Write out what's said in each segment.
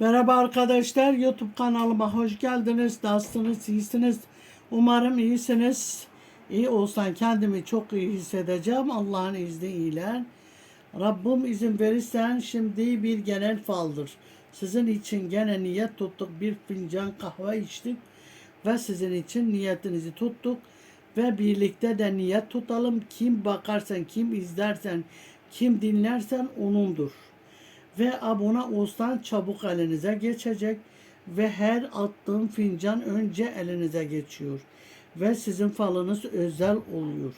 Merhaba arkadaşlar, YouTube kanalıma hoş geldiniz. Nasılsınız, iyisiniz? Umarım iyisiniz. İyi olsan kendimi çok iyi hissedeceğim Allah'ın izniyle. Rabbim izin verirsen şimdi bir genel faldır. Sizin için gene niyet tuttuk. Bir fincan kahve içtik ve sizin için niyetinizi tuttuk. Ve birlikte de niyet tutalım. Kim bakarsan, kim izlersen, kim dinlersen onundur ve abone olsan çabuk elinize geçecek ve her attığım fincan önce elinize geçiyor ve sizin falınız özel oluyor.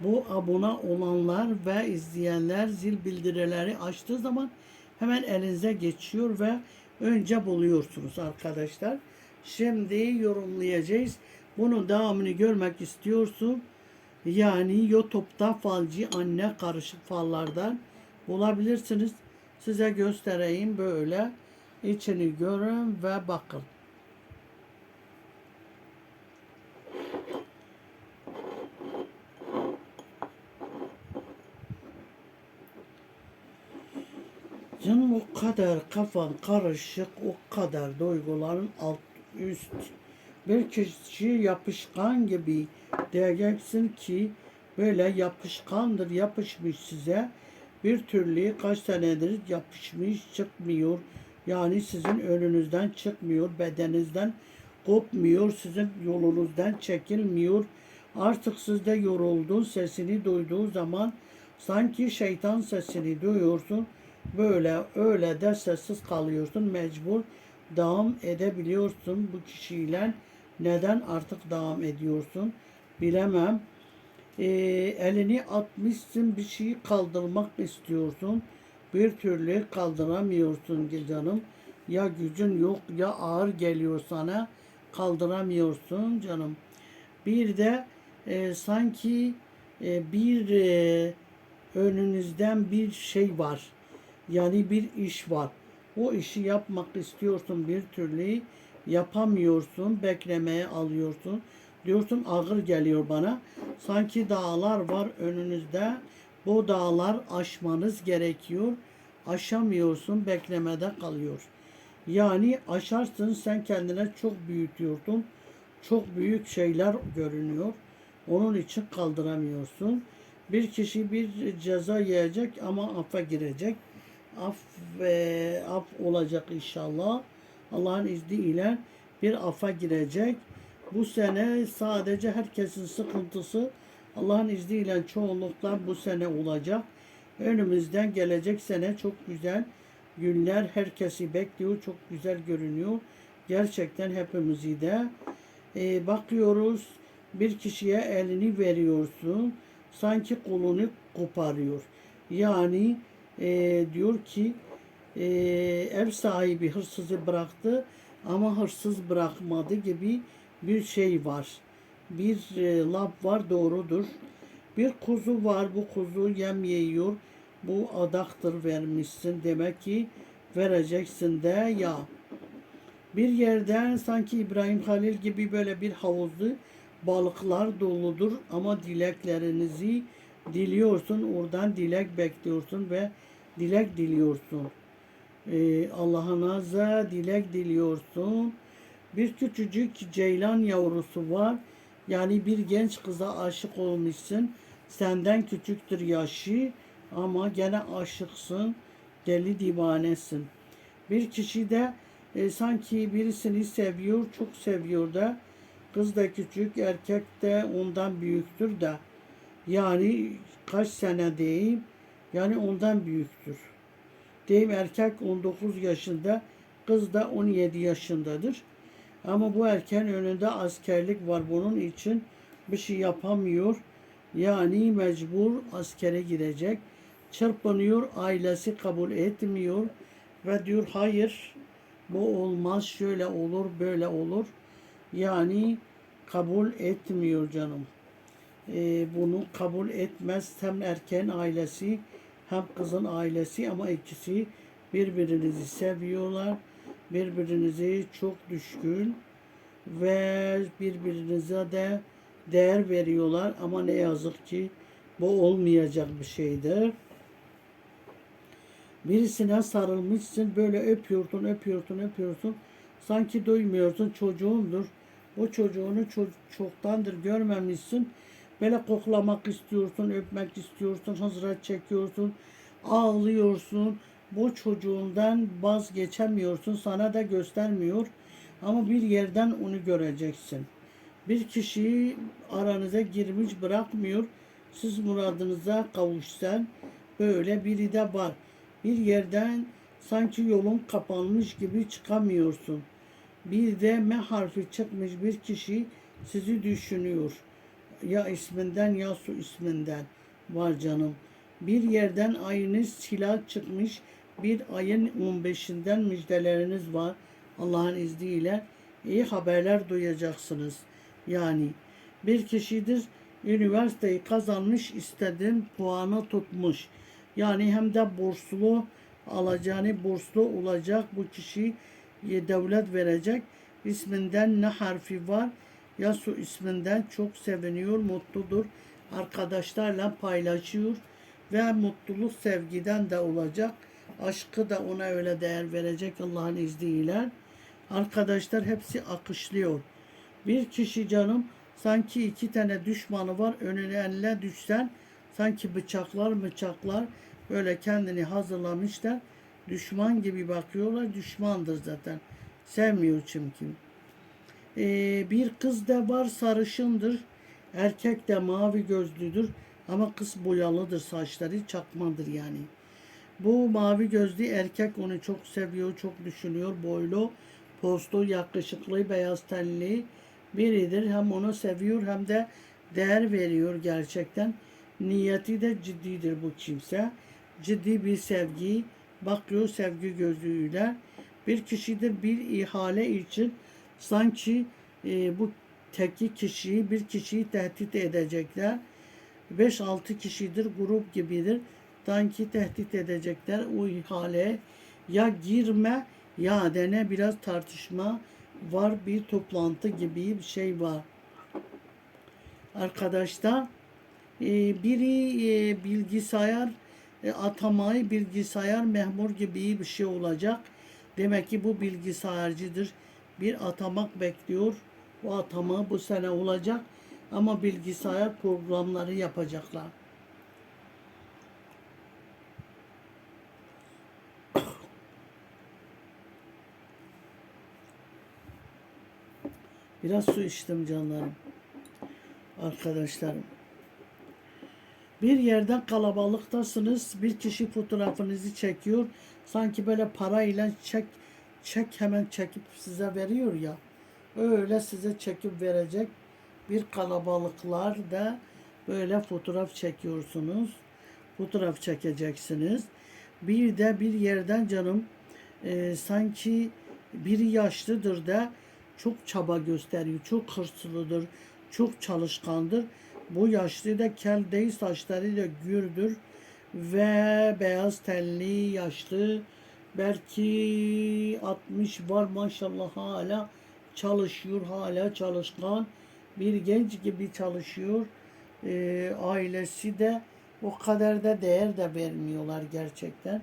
Bu abone olanlar ve izleyenler zil bildirileri açtığı zaman hemen elinize geçiyor ve önce buluyorsunuz arkadaşlar. Şimdi yorumlayacağız. Bunun devamını görmek istiyorsun. Yani YouTube'da falcı anne karışık fallardan bulabilirsiniz. Size göstereyim böyle. İçini görün ve bakın. Canım o kadar kafan karışık, o kadar duyguların alt üst. Bir kişi yapışkan gibi diyeceksin ki böyle yapışkandır, yapışmış size bir türlü kaç senedir yapışmış çıkmıyor. Yani sizin önünüzden çıkmıyor, bedeninizden kopmuyor, sizin yolunuzdan çekilmiyor. Artık siz de yoruldun, sesini duyduğu zaman sanki şeytan sesini duyuyorsun. Böyle öyle de sessiz kalıyorsun, mecbur devam edebiliyorsun bu kişiyle. Neden artık devam ediyorsun bilemem e, elini atmışsın bir şeyi kaldırmak istiyorsun. Bir türlü kaldıramıyorsun canım. Ya gücün yok ya ağır geliyor sana kaldıramıyorsun canım. Bir de e, sanki e, bir e, önünüzden bir şey var. Yani bir iş var. O işi yapmak istiyorsun bir türlü yapamıyorsun, beklemeye alıyorsun. Diyorsun ağır geliyor bana. Sanki dağlar var önünüzde. Bu dağlar aşmanız gerekiyor. Aşamıyorsun, beklemede kalıyor. Yani aşarsın sen kendine çok büyütüyorsun. Çok büyük şeyler görünüyor. Onun için kaldıramıyorsun. Bir kişi bir ceza yiyecek ama affa girecek. Af, e, af olacak inşallah. Allah'ın izniyle bir affa girecek. Bu sene sadece herkesin sıkıntısı Allah'ın izniyle çoğunlukla bu sene olacak. Önümüzden gelecek sene çok güzel günler herkesi bekliyor. Çok güzel görünüyor. Gerçekten hepimizi de e, bakıyoruz. Bir kişiye elini veriyorsun. Sanki kolunu koparıyor. Yani e, diyor ki e, ev sahibi hırsızı bıraktı ama hırsız bırakmadı gibi bir şey var. Bir e, laf var doğrudur. Bir kuzu var bu kuzu yem yiyor. Bu adaktır vermişsin demek ki vereceksin de ya. Bir yerden sanki İbrahim Halil gibi böyle bir havuzlu balıklar doludur ama dileklerinizi diliyorsun. Oradan dilek bekliyorsun ve dilek diliyorsun. Ee, Allah'ına dilek diliyorsun bir küçücük ceylan yavrusu var. Yani bir genç kıza aşık olmuşsun. Senden küçüktür yaşı ama gene aşıksın. Deli divanesin. Bir kişi de e, sanki birisini seviyor, çok seviyor da. Kız da küçük, erkek de ondan büyüktür de. Yani kaç sene diyeyim, yani ondan büyüktür. Diyeyim erkek 19 yaşında, kız da 17 yaşındadır. Ama bu erken önünde askerlik var. Bunun için bir şey yapamıyor. Yani mecbur askere gidecek. Çırpınıyor, ailesi kabul etmiyor. Ve diyor hayır bu olmaz, şöyle olur, böyle olur. Yani kabul etmiyor canım. Ee, bunu kabul etmez hem erken ailesi hem kızın ailesi ama ikisi birbirinizi seviyorlar birbirinizi çok düşkün ve birbirinize de değer veriyorlar ama ne yazık ki bu olmayacak bir şeydir. Birisine sarılmışsın böyle öpüyorsun, öpüyorsun, öpüyorsun. Sanki duymuyorsun çocuğundur. O çocuğunu ço- çoktandır görmemişsin. Böyle koklamak istiyorsun, öpmek istiyorsun, hazret çekiyorsun, ağlıyorsun. Bu çocuğundan vazgeçemiyorsun, sana da göstermiyor. Ama bir yerden onu göreceksin. Bir kişiyi aranıza girmiş bırakmıyor. Siz muradınıza kavuşsan böyle biri de var. Bir yerden sanki yolun kapanmış gibi çıkamıyorsun. Bir de M harfi çıkmış bir kişi sizi düşünüyor. Ya isminden ya su isminden var canım. Bir yerden ayınız silah çıkmış. Bir ayın 15'inden müjdeleriniz var. Allah'ın izniyle iyi haberler duyacaksınız. Yani bir kişidir üniversiteyi kazanmış istediğin puanı tutmuş. Yani hem de burslu alacağını burslu olacak bu kişi devlet verecek. İsminden ne harfi var ya su isminden çok seviniyor, mutludur. Arkadaşlarla paylaşıyor ve mutluluk sevgiden de olacak. Aşkı da ona öyle değer verecek Allah'ın izniyle. Arkadaşlar hepsi akışlıyor. Bir kişi canım sanki iki tane düşmanı var önüne eline düşsen sanki bıçaklar bıçaklar böyle kendini hazırlamışlar. Düşman gibi bakıyorlar. Düşmandır zaten. Sevmiyor çünkü. Ee, bir kız da var sarışındır. Erkek de mavi gözlüdür. Ama kız boyalıdır saçları çakmadır yani. Bu mavi gözlü erkek onu çok seviyor, çok düşünüyor. Boylu, postlu, yakışıklı, beyaz tenli biridir. Hem onu seviyor hem de değer veriyor gerçekten. Niyeti de ciddidir bu kimse. Ciddi bir sevgi, bakıyor sevgi gözüyle. Bir kişidir bir ihale için sanki e, bu teki kişiyi bir kişiyi tehdit edecekler. 5-6 kişidir grup gibidir. Sanki tehdit edecekler o ihaleye ya girme ya dene biraz tartışma var bir toplantı gibi bir şey var. Arkadaşlar e, biri e, bilgisayar e, atamayı bilgisayar memur gibi bir şey olacak. Demek ki bu bilgisayarcıdır. Bir atamak bekliyor. O atama bu sene olacak. Ama bilgisayar programları yapacaklar. Biraz su içtim canlarım. Arkadaşlarım. Bir yerden kalabalıktasınız. Bir kişi fotoğrafınızı çekiyor. Sanki böyle parayla çek çek hemen çekip size veriyor ya. Öyle size çekip verecek bir kalabalıklarda böyle fotoğraf çekiyorsunuz. Fotoğraf çekeceksiniz. Bir de bir yerden canım e, sanki biri yaşlıdır da çok çaba gösteriyor. Çok hırslıdır. Çok çalışkandır. Bu yaşlı da kel değil saçları da gürdür ve beyaz tenli yaşlı belki 60 var maşallah hala çalışıyor hala çalışkan bir genç gibi çalışıyor ee, ailesi de o kadar da değer de vermiyorlar gerçekten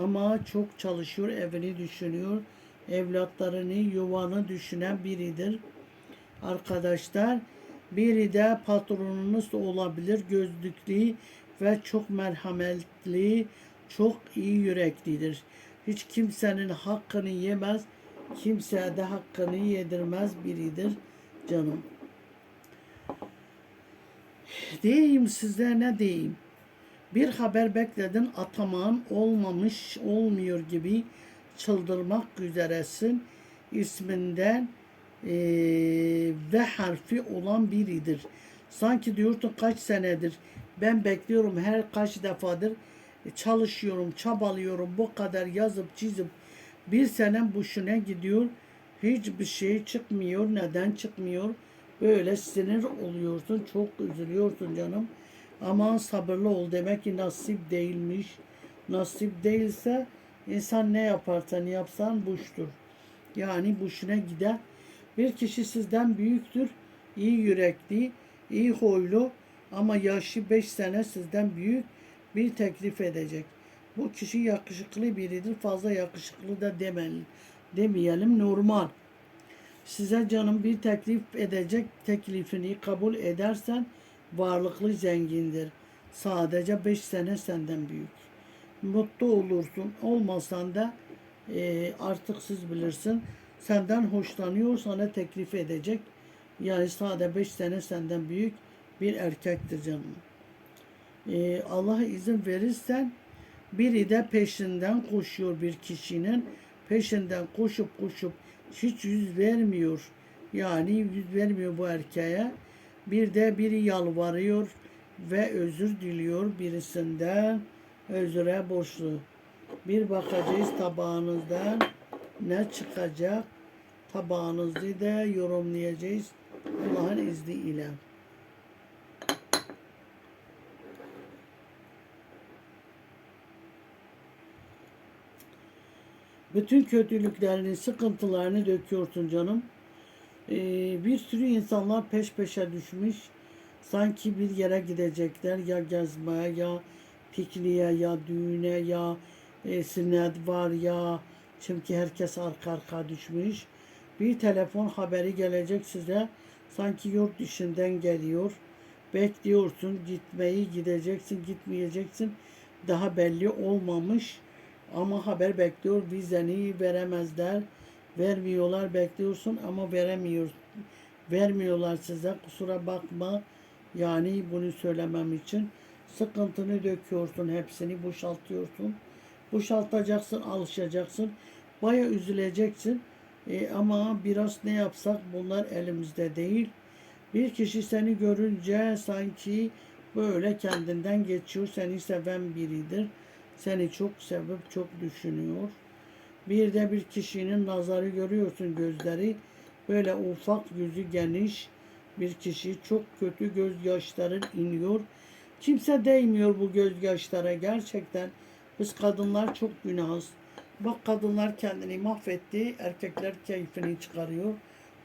ama çok çalışıyor evini düşünüyor evlatlarını yuvanı düşünen biridir arkadaşlar biri de patronunuz olabilir gözlüklü ve çok merhametli çok iyi yüreklidir hiç kimsenin hakkını yemez kimseye de hakkını yedirmez biridir canım. Diyeyim size ne diyeyim? Bir haber bekledin ataman olmamış olmuyor gibi çıldırmak üzeresin isminden e, ve harfi olan biridir. Sanki diyorsun kaç senedir ben bekliyorum her kaç defadır e, çalışıyorum, çabalıyorum bu kadar yazıp çizip bir senem boşuna gidiyor. Hiçbir şey çıkmıyor. Neden çıkmıyor? Böyle sinir oluyorsun. Çok üzülüyorsun canım. Aman sabırlı ol. Demek ki nasip değilmiş. Nasip değilse insan ne yaparsan yapsan boştur. Yani boşuna gider. Bir kişi sizden büyüktür. iyi yürekli, iyi huylu ama yaşı 5 sene sizden büyük bir teklif edecek. Bu kişi yakışıklı biridir. Fazla yakışıklı da demeli, demeyelim normal. Size canım bir teklif edecek teklifini kabul edersen varlıklı zengindir. Sadece 5 sene senden büyük. Mutlu olursun. Olmasan da e, artık siz bilirsin. Senden hoşlanıyor sana teklif edecek. Yani sadece 5 sene senden büyük bir erkektir canım. E, Allah izin verirsen biri de peşinden koşuyor bir kişinin. Peşinden koşup koşup hiç yüz vermiyor. Yani yüz vermiyor bu erkeğe. Bir de biri yalvarıyor ve özür diliyor birisinden. Özüre borçlu. Bir bakacağız tabağınızdan ne çıkacak. Tabağınızı da yorumlayacağız Allah'ın izniyle. Bütün kötülüklerini, sıkıntılarını döküyorsun canım. Ee, bir sürü insanlar peş peşe düşmüş. Sanki bir yere gidecekler ya gezmeye ya pikniğe ya düğüne ya e, sünnet var ya çünkü herkes arka arka düşmüş. Bir telefon haberi gelecek size. Sanki yurt dışından geliyor. Bekliyorsun gitmeyi gideceksin gitmeyeceksin. Daha belli olmamış. Ama haber bekliyor. Vizeni veremezler. Vermiyorlar bekliyorsun ama veremiyor. Vermiyorlar size. Kusura bakma. Yani bunu söylemem için sıkıntını döküyorsun. Hepsini boşaltıyorsun. Boşaltacaksın, alışacaksın. Baya üzüleceksin. E, ama biraz ne yapsak bunlar elimizde değil. Bir kişi seni görünce sanki böyle kendinden geçiyor. Seni seven biridir. Seni çok sevip çok düşünüyor. Bir de bir kişinin nazarı görüyorsun gözleri. Böyle ufak yüzü geniş bir kişi çok kötü gözyaşların iniyor. Kimse değmiyor bu gözyaşlara gerçekten. Biz kadınlar çok günahız. Bak kadınlar kendini mahvetti. Erkekler keyfini çıkarıyor.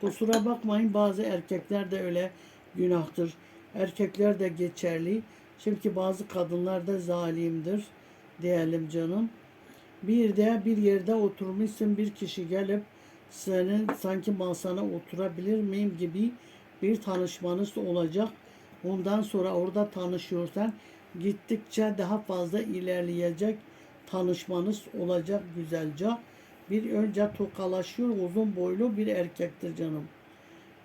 Kusura bakmayın bazı erkekler de öyle günahtır. Erkekler de geçerli. Çünkü bazı kadınlar da zalimdir diyelim canım. Bir de bir yerde oturmuşsun bir kişi gelip senin sanki masana oturabilir miyim gibi bir tanışmanız olacak. Ondan sonra orada tanışıyorsan gittikçe daha fazla ilerleyecek tanışmanız olacak güzelce. Bir önce tokalaşıyor uzun boylu bir erkektir canım.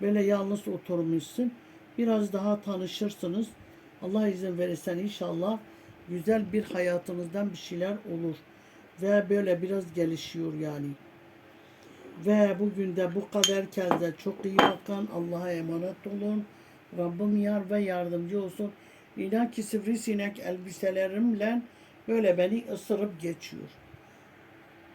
Böyle yalnız oturmuşsun. Biraz daha tanışırsınız. Allah izin verirsen inşallah güzel bir hayatınızdan bir şeyler olur. Ve böyle biraz gelişiyor yani. Ve bugün de bu kadar kendinize çok iyi bakın. Allah'a emanet olun. Rabbim yar ve yardımcı olsun. İnan ki sivrisinek elbiselerimle böyle beni ısırıp geçiyor.